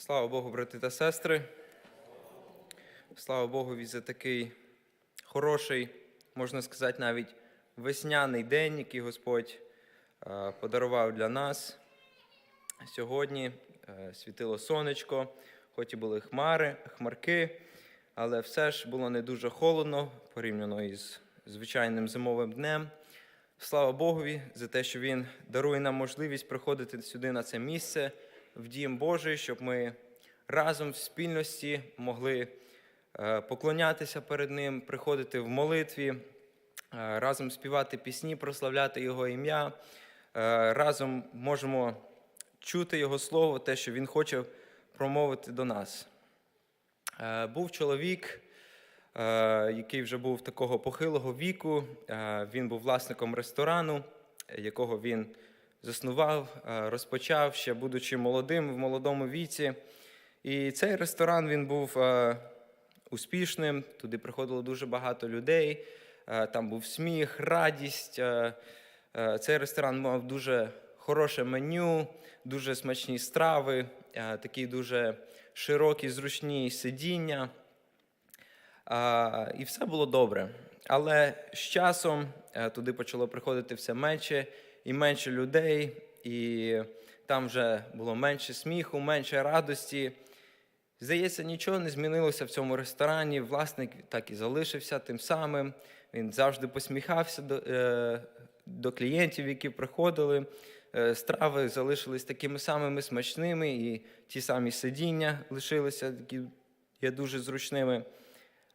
Слава Богу, брати та сестри. Слава Богу за такий хороший, можна сказати, навіть весняний день, який Господь е, подарував для нас. Сьогодні е, світило сонечко, хоч і були хмари, хмарки, але все ж було не дуже холодно порівняно із звичайним зимовим днем. Слава Богові за те, що Він дарує нам можливість приходити сюди на це місце, в Дім Божий, щоб ми разом в спільності могли е, поклонятися перед Ним, приходити в молитві, е, разом співати пісні, прославляти Його ім'я. Е, Разом можемо чути Його Слово, те, що Він хоче промовити до нас. Був чоловік, який вже був такого похилого віку. Він був власником ресторану, якого він заснував, е, розпочав ще будучи молодим в молодому віці. І цей ресторан він був е, успішним. Туди приходило дуже багато людей. е, Там був сміх, радість. Цей ресторан мав дуже хороше меню, дуже смачні страви, такі дуже широкі, зручні сидіння. І все було добре. Але з часом туди почало приходити все менше і менше людей, і там вже було менше сміху, менше радості. Здається, нічого не змінилося в цьому ресторані. Власник так і залишився тим самим. Він завжди посміхався до, е, до клієнтів, які приходили. Е, страви залишились такими самими смачними, і ті самі сидіння лишилися такі є дуже зручними.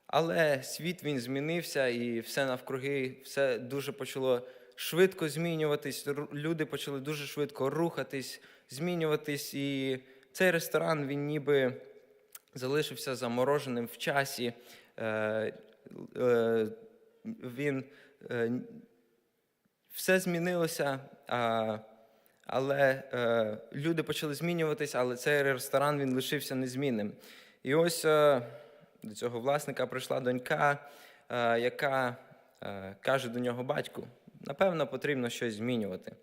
Але світ він змінився, і все навкруги, все дуже почало швидко змінюватись. Люди почали дуже швидко рухатись, змінюватись. І цей ресторан він ніби залишився замороженим в часі. Е, е, Він е, все змінилося, а, але е, люди почали змінюватись, але цей ресторан він лишився незмінним. І ось е, до цього власника прийшла донька, е, яка е, каже до нього батьку: напевно, потрібно щось змінювати.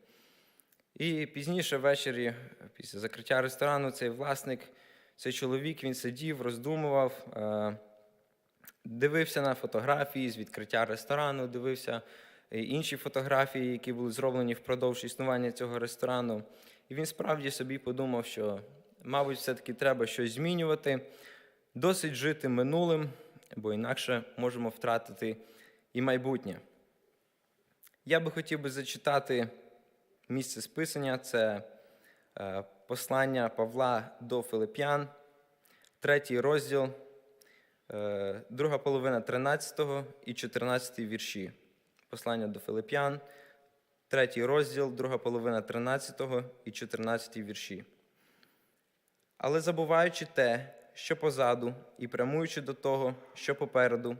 І пізніше ввечері, після закриття ресторану, цей власник, цей чоловік, він сидів, роздумував, е, дивився на фотографії з відкриття ресторану, дивився е, інші фотографії, які були зроблені впродовж існування цього ресторану. І він справді собі подумав, що, мабуть, все-таки треба щось змінювати, досить жити минулим, бо інакше можемо втратити і майбутнє. Я би хотів би зачитати місце списання це е, послання Павла до Филип'ян, третій розділ, е, друга половина 13 і 14 вірші. Послання до Филип'ян, третій розділ, друга половина 13 і 14 вірші. Але забуваючи те, що позаду, і прямуючи до того, що попереду,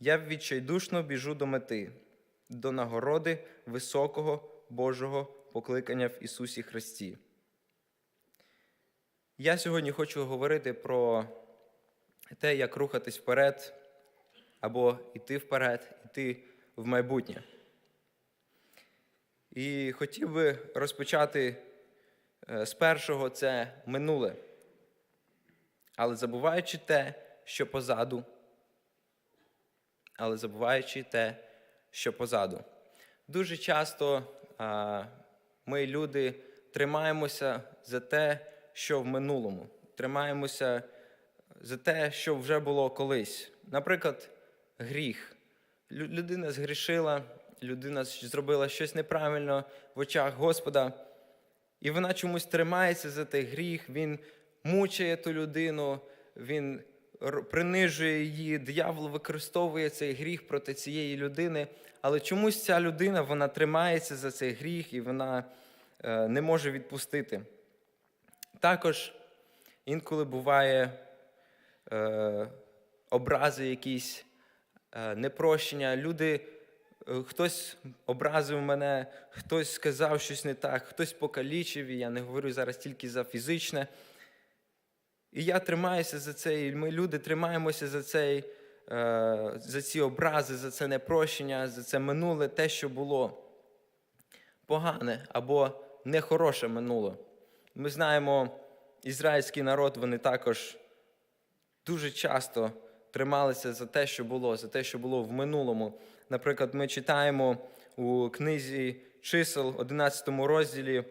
я відчайдушно біжу до мети, до нагороди високого Божого покликання в Ісусі Христі. Я сьогодні хочу говорити про те, як рухатись вперед, або йти вперед, йти в майбутнє. І хотів би розпочати е, з першого це минуле. Але забуваючи те, що позаду, але забуваючи те, що позаду. Дуже часто а, ми, люди, тримаємося за те, що в минулому, тримаємося за те, що вже було колись. Наприклад, гріх. Людина згрішила, людина зробила щось неправильно в очах Господа, і вона чомусь тримається за той гріх, він мучає ту людину, він принижує її, диявол використовує цей гріх проти цієї людини, але чомусь ця людина вона тримається за цей гріх і вона е, не може відпустити. Також інколи буває е, образи якісь, е, непрощення. Люди, е, хтось образив мене, хтось сказав щось не так, хтось покалічив, і я не говорю зараз тільки за фізичне. І я тримаюся за це, і ми, люди, тримаємося за цей, е, за ці образи, за це непрощення, за це минуле, те, що було погане або нехороше минуло. Ми знаємо ізраїльський народ вони також дуже часто трималися за те, що було, за те, що було в минулому. Наприклад, ми читаємо у книзі чисел, 11 розділі,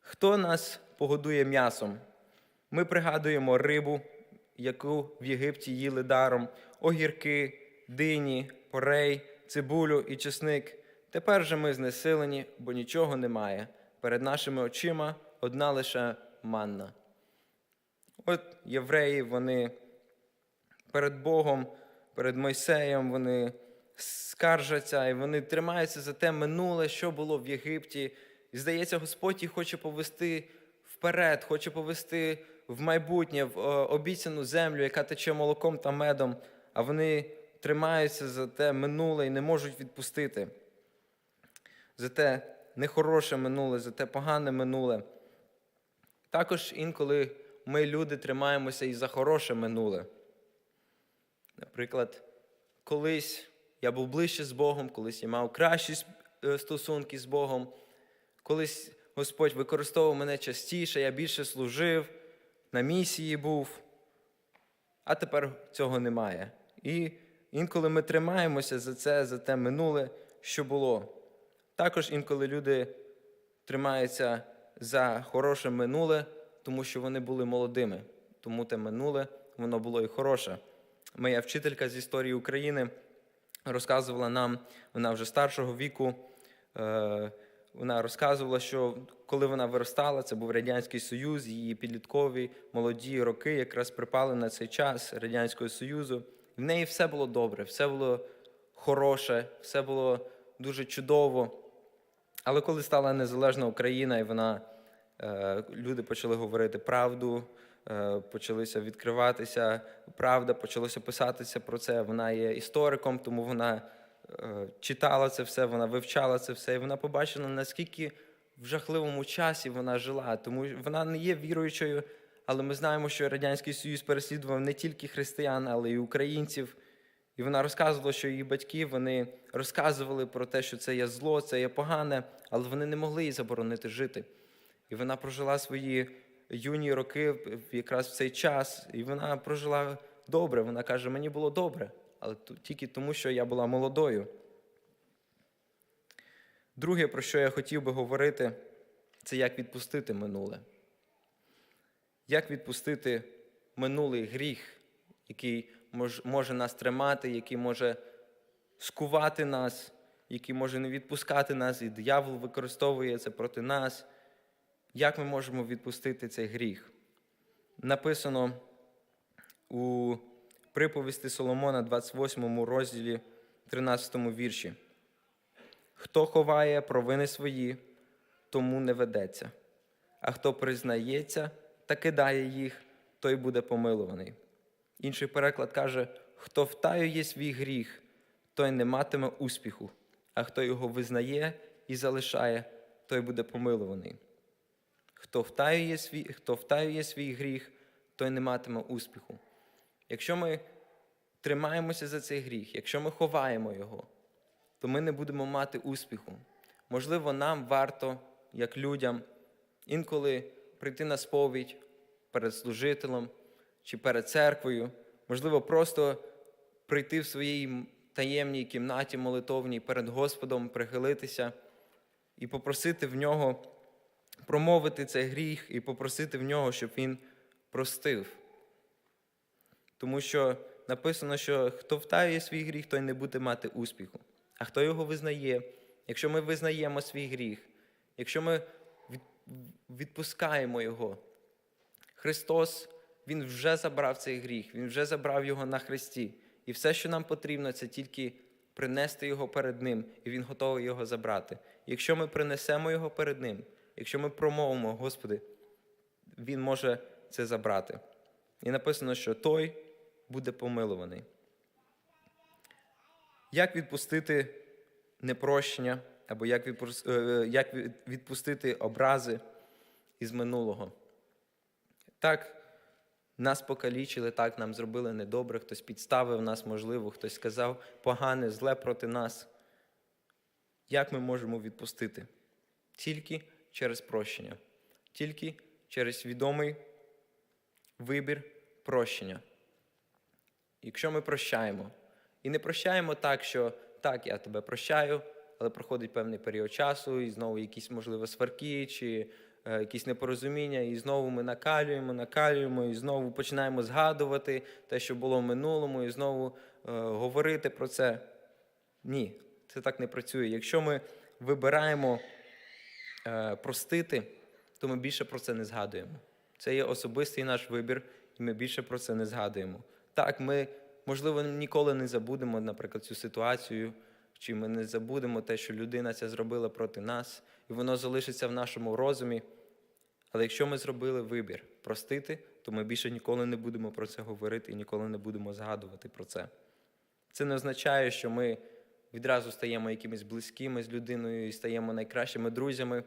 хто нас погодує м'ясом? Ми пригадуємо рибу, яку в Єгипті їли даром, огірки, дині, порей, цибулю і чесник. Тепер же ми знесилені, бо нічого немає. Перед нашими очима одна лише манна. От євреї, вони перед Богом, перед Мойсеєм, вони скаржаться і вони тримаються за те минуле, що було в Єгипті. І здається, Господь їх хоче повести вперед, хоче повести в майбутнє, в е, обіцяну землю, яка тече молоком та медом, а вони тримаються за те минуле і не можуть відпустити. За те нехороше минуле, за те погане минуле. Також інколи ми, люди, тримаємося і за хороше минуле. Наприклад, колись я був ближче з Богом, колись я мав кращі е, стосунки з Богом, колись Господь використовував мене частіше, я більше служив, на місії був, а тепер цього немає. І інколи ми тримаємося за це, за те минуле, що було. Також інколи люди тримаються за хороше минуле, тому що вони були молодими. Тому те минуле воно було і хороше. Моя вчителька з історії України розказувала нам, вона вже старшого віку. Вона розказувала, що коли вона виростала, це був Радянський Союз, її підліткові молоді роки якраз припали на цей час Радянського Союзу. В неї все було добре, все було хороше, все було дуже чудово. Але коли стала незалежна Україна, і вона, е, люди почали говорити правду, е, почалися відкриватися правда, почалося писатися про це. Вона є істориком, тому вона читала це все, вона вивчала це все, і вона побачила, наскільки в жахливому часі вона жила. Тому вона не є віруючою, але ми знаємо, що Радянський Союз переслідував не тільки християн, але й українців. І вона розказувала, що її батьки вони розказували про те, що це є зло, це є погане, але вони не могли їй заборонити жити. І вона прожила свої юні роки якраз в цей час, і вона прожила добре. Вона каже: мені було добре, але тільки тому, що я була молодою. Друге, про що я хотів би говорити, це як відпустити минуле. Як відпустити минулий гріх, який може нас тримати, який може скувати нас, який може не відпускати нас, і диявол використовує це проти нас. Як ми можемо відпустити цей гріх? Написано у приповісті Соломона, 28 розділі, 13 вірші. Хто ховає провини свої, тому не ведеться, а хто признається та кидає їх, той буде помилуваний. Інший переклад каже: хто втаює свій гріх, той не матиме успіху, а хто його визнає і залишає, той буде помилуваний. Хто втаює свій, хто втаює свій гріх, той не матиме успіху. Якщо ми тримаємося за цей гріх, якщо ми ховаємо його, то ми не будемо мати успіху. Можливо, нам варто, як людям, інколи прийти на сповідь перед служителем чи перед церквою, можливо, просто прийти в своїй таємній кімнаті молитовній перед Господом, прихилитися і попросити в нього промовити цей гріх і попросити в нього, щоб він простив. Тому що написано, що хто втаює свій гріх, той не буде мати успіху. А хто його визнає, якщо ми визнаємо свій гріх, якщо ми відпускаємо його, Христос, Він вже забрав цей гріх, Він вже забрав його на Христі. І все, що нам потрібно, це тільки принести його перед Ним, і Він готовий його забрати. Якщо ми принесемо його перед Ним, якщо ми промовимо, Господи, Він може це забрати. І написано, що той буде помилуваний. Як відпустити непрощення, або як е, від- відпустити образи із минулого? Так, нас покалічили, так нам зробили недобре, хтось підставив нас, можливо, хтось сказав погане, зле проти нас. Як ми можемо відпустити? Тільки через прощення, тільки через свідомий вибір прощення. Якщо ми прощаємо, і не прощаємо так, що так, я тебе прощаю, але проходить певний період часу, і знову якісь, можливо, сварки чи е, якісь непорозуміння, і знову ми накалюємо, накалюємо, і знову починаємо згадувати те, що було в минулому, і знову е, говорити про це. Ні, це так не працює. Якщо ми вибираємо е, простити, то ми більше про це не згадуємо. Це є особистий наш вибір, і ми більше про це не згадуємо. Так, ми, можливо, ніколи не забудемо, наприклад, цю ситуацію, чи ми не забудемо те, що людина це зробила проти нас, і воно залишиться в нашому розумі. Але якщо ми зробили вибір простити, то ми більше ніколи не будемо про це говорити і ніколи не будемо згадувати про це. Це не означає, що ми відразу стаємо якимись близькими з людиною і стаємо найкращими друзями.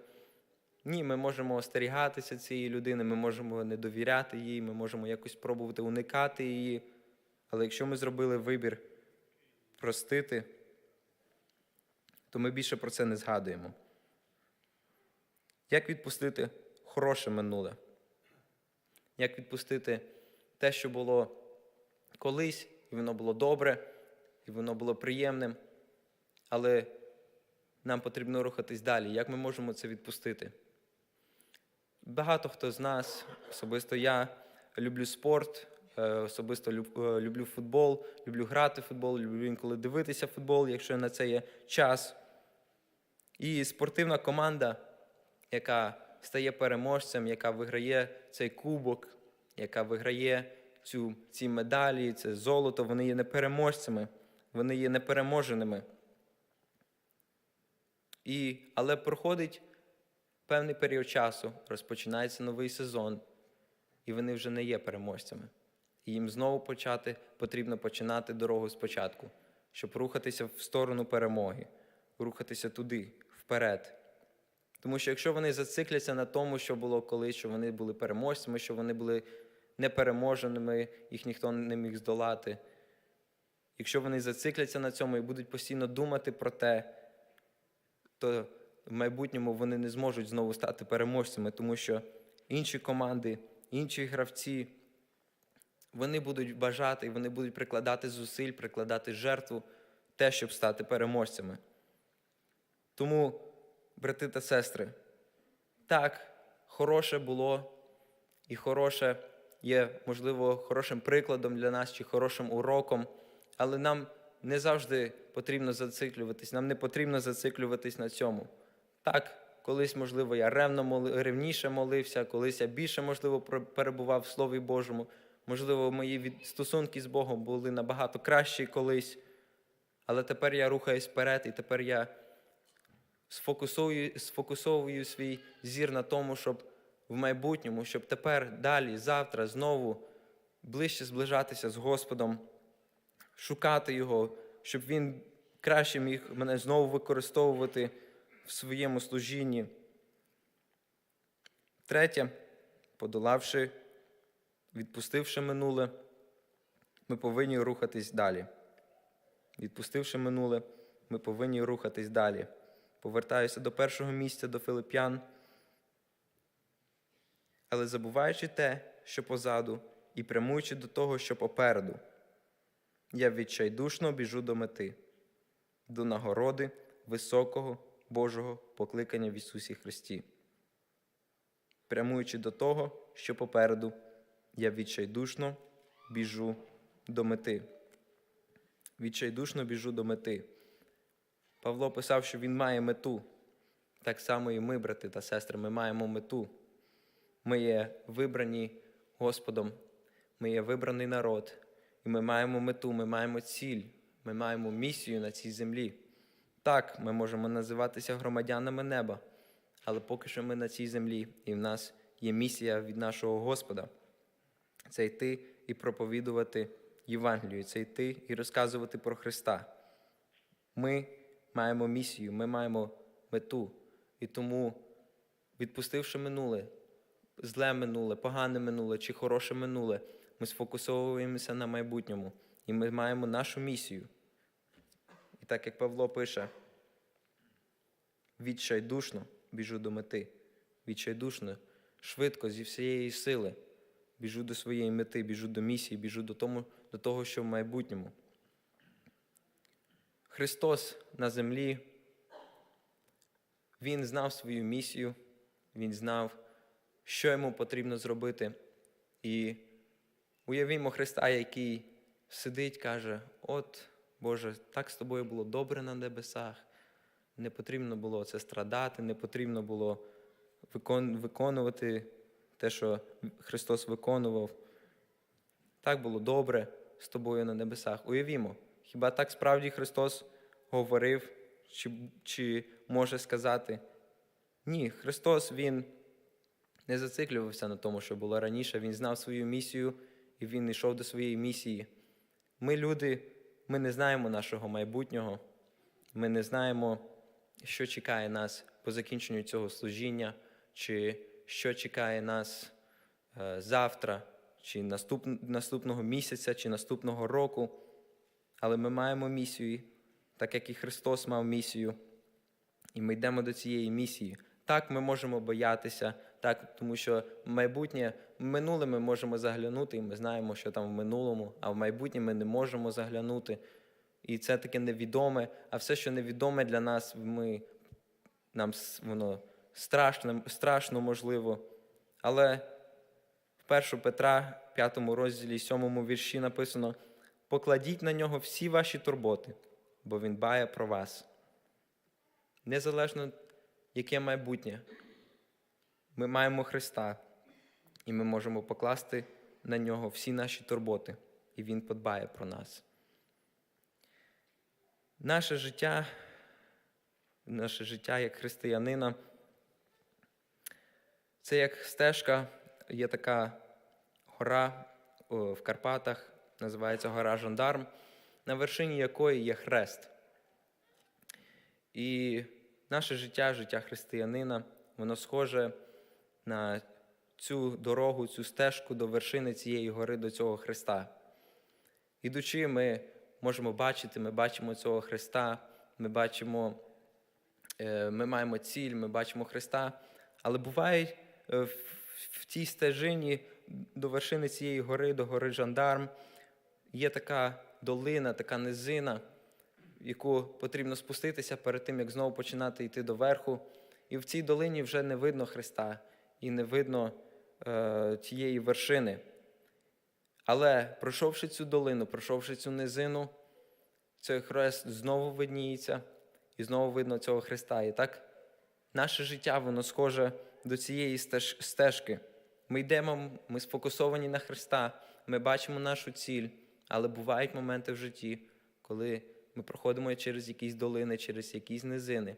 Ні, ми можемо остерігатися цієї людини, ми можемо не довіряти їй, ми можемо якось пробувати уникати її. Але якщо ми зробили вибір простити, то ми більше про це не згадуємо. Як відпустити хороше минуле? Як відпустити те, що було колись, і воно було добре, і воно було приємним, але нам потрібно рухатись далі. Як ми можемо це відпустити? Багато хто з нас, особисто я, люблю спорт, особисто е, люблю футбол, люблю грати в футбол, люблю інколи дивитися футбол, якщо на це є час. І спортивна команда, яка стає переможцем, яка виграє цей кубок, яка виграє цю, ці медалі, це золото, вони є непереможцями, вони є непереможеними. І, але проходить певний період часу, розпочинається новий сезон, і вони вже не є переможцями. І їм знову почати, потрібно починати дорогу спочатку, щоб рухатися в сторону перемоги, рухатися туди, вперед. Тому що якщо вони зацикляться на тому, що було колись, що вони були переможцями, що вони були непереможеними, їх ніхто не міг здолати. Якщо вони зацикляться на цьому і будуть постійно думати про те, то в майбутньому вони не зможуть знову стати переможцями, тому що інші команди, інші гравці, вони будуть бажати вони будуть прикладати зусиль, прикладати жертву те, щоб стати переможцями. Тому, брати та сестри, так, хороше було і хороше є, можливо, хорошим прикладом для нас чи хорошим уроком, але нам не завжди потрібно зациклюватись, нам не потрібно зациклюватись на цьому. Так, колись, можливо, я ревно ревніше молився, колись я більше, можливо, перебував в Слові Божому. Можливо, мої стосунки з Богом були набагато кращі колись. Але тепер я рухаюсь вперед, і тепер я сфокусую, сфокусовую свій зір на тому, щоб в майбутньому, щоб тепер, далі, завтра, знову ближче зближатися з Господом, шукати Його, щоб Він краще міг мене знову використовувати в своєму служінні. Третє, подолавши, відпустивши минуле, ми повинні рухатись далі. Відпустивши минуле, ми повинні рухатись далі. Повертаюся до першого місця до Филип'ян. Але забуваючи те, що позаду, і прямуючи до того, що попереду, я відчайдушно біжу до мети, до нагороди високого Божого покликання в Ісусі Христі. Прямуючи до того, що попереду, я відчайдушно біжу до мети. Відчайдушно біжу до мети. Павло писав, що він має мету. Так само і ми, брати та сестри, ми маємо мету. Ми є вибрані Господом, ми є вибраний народ, і ми маємо мету, ми маємо ціль, ми маємо місію на цій землі. Так, ми можемо називатися громадянами неба, але поки що ми на цій землі, і в нас є місія від нашого Господа. Це йти і проповідувати Євангелію, це йти і розказувати про Христа. Ми маємо місію, ми маємо мету. І тому, відпустивши минуле, зле минуле, погане минуле чи хороше минуле, ми сфокусовуємося на майбутньому. І ми маємо нашу місію. І так як Павло пише, відчайдушно біжу до мети, відчайдушно швидко, зі всієї сили. Біжу до своєї мети, біжу до місії, біжу до, тому, до того, що в майбутньому. Христос на землі, Він знав свою місію, Він знав, що йому потрібно зробити. І уявімо Христа, який сидить, каже: От, Боже, так з тобою було добре на небесах. Не потрібно було це страдати, не потрібно було виконувати те, що Христос виконував. Так було добре з тобою на небесах. Уявімо, хіба так справді Христос говорив, чи, чи може сказати? Ні, Христос Він не зациклювався на тому, що було раніше. Він знав свою місію і він йшов до своєї місії. Ми, люди, ми не знаємо нашого майбутнього, ми не знаємо, що чекає нас по закінченню цього служіння, чи що чекає нас е, завтра, чи наступ, наступного місяця, чи наступного року. Але ми маємо місію, так як і Христос мав місію, і ми йдемо до цієї місії. Так, ми можемо боятися, так, тому що майбутнє, минуле ми можемо заглянути, і ми знаємо, що там в минулому, а в майбутнє ми не можемо заглянути. І це таке невідоме, а все, що невідоме для нас, ми, нам воно страшно, страшно можливо. Але в 1 Петра, 5 розділі, 7 вірші написано: покладіть на нього всі ваші турботи, бо він дбає про вас. Незалежно, яке майбутнє, ми маємо Христа, і ми можемо покласти на нього всі наші турботи, і Він подбає про нас. Наше життя, наше життя як християнина, це як стежка, є така гора в Карпатах, називається гора Жандарм, на вершині якої є хрест. І наше життя, життя християнина, воно схоже на цю дорогу, цю стежку до вершини цієї гори, до цього Христа. Ідучи, ми можемо бачити, ми бачимо цього Христа, ми бачимо, е, ми маємо ціль, ми бачимо Христа. Але буває е, в в тій стежині до вершини цієї гори, до гори Жандарм, є така долина, така низина, в яку потрібно спуститися перед тим, як знову починати йти до верху. І в цій долині вже не видно Христа і не видно е, тієї вершини. Але пройшовши цю долину, пройшовши цю низину, цей хрест знову видніється, і знову видно цього Христа. І так наше життя, воно схоже до цієї стежки. Ми йдемо, ми сфокусовані на Христа, ми бачимо нашу ціль, але бувають моменти в житті, коли ми проходимо через якісь долини, через якісь низини.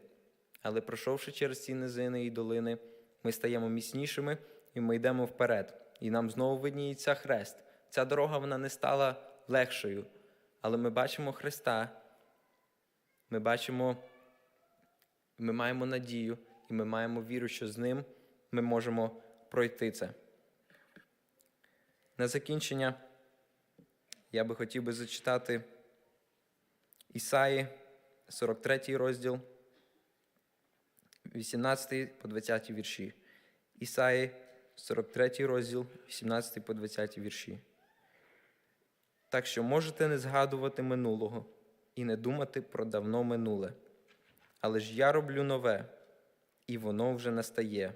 Але пройшовши через ці низини і долини, ми стаємо міцнішими і ми йдемо вперед. І нам знову видніється хрест. Ця дорога вона не стала легшою, але ми бачимо Христа, ми бачимо, ми маємо надію, і ми маємо віру, що з ним ми можемо пройти це. На закінчення я би хотів би зачитати Ісаї, 43 розділ, 18 по 20 вірші. Ісаї, 43 розділ, 18 по 20 вірші. Так що можете не згадувати минулого і не думати про давно минуле. Але ж я роблю нове, і воно вже настає.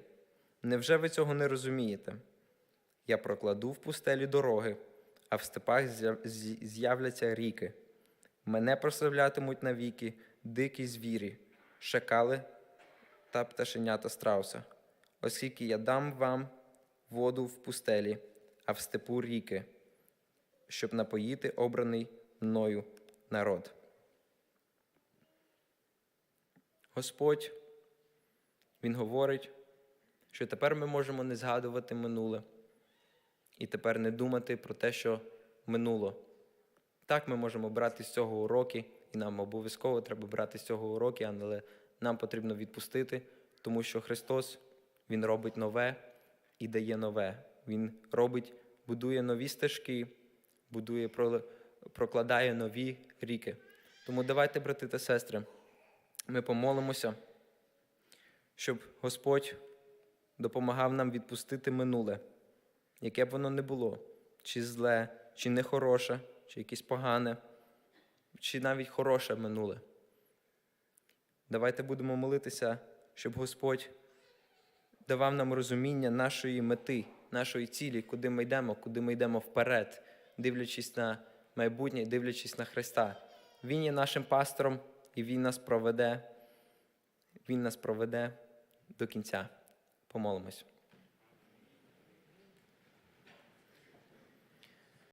Невже ви цього не розумієте? Я прокладу в пустелі дороги, а в степах з'являться ріки. Мене прославлятимуть навіки дикі звірі, шакали та пташенята страуса, оскільки я дам вам воду в пустелі, а в степу ріки, щоб напоїти обраний мною народ. Господь, Він говорить, що тепер ми можемо не згадувати минуле і тепер не думати про те, що минуло. Так, ми можемо брати з цього уроки, і нам обов'язково треба брати з цього уроки, але нам потрібно відпустити, тому що Христос Він робить нове і дає нове. Він робить, будує нові стежки, будує, прокладає нові ріки. Тому давайте, брати та сестри, ми помолимося, щоб Господь допомагав нам відпустити минуле, яке б воно не було, чи зле, чи нехороше, чи якесь погане, чи навіть хороше минуле. Давайте будемо молитися, щоб Господь давав нам розуміння нашої мети, нашої цілі, куди ми йдемо, куди ми йдемо вперед, дивлячись на майбутнє, дивлячись на Христа. Він є нашим пастором, і Він нас проведе. Він нас проведе до кінця. Помолимось.